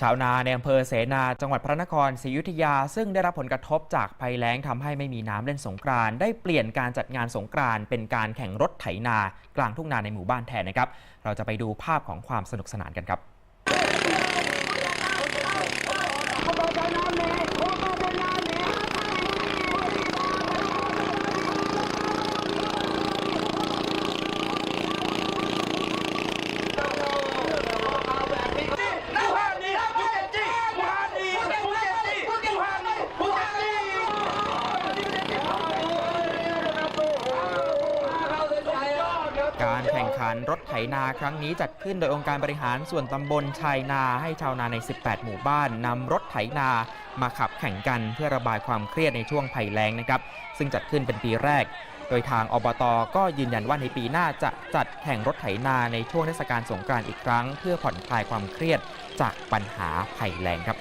ชาวนาในอำเภอเสนาจังหวัดพระนครศรีอยุธยา ซึ่งได้รับผลกระทบจากภัยแล้งทำให้ไม่มีน้ำเล่นสงกรานได้เปลี่ยนการจัดงานสงกรานเป็นการแข่งรถไถนากลางทุ่งนาในหมู่บ้านแทนนะครับ เราจะไปดูภาพของความสนุกสนานกันครับ การแข่งขันรถไถนาครั้งนี้จัดขึ้นโดยองค์การบริหารส่วนตำบลชายนาให้ชาวนาใน 18 หมู่บ้านนำรถไถนามาขับแข่งกันเพื่อระบายความเครียดในช่วงภัยแล้งนะครับ ซึ่งจัดขึ้นเป็นปีแรก โดยทางอบตก็ยืนยันว่าในปีหน้าจะจัดแข่งรถไถนาในช่วงเทศกาลสงกรานต์อีกครั้ง เพื่อผ่อนคลายความเครียดจากปัญหาภัยแล้งครับ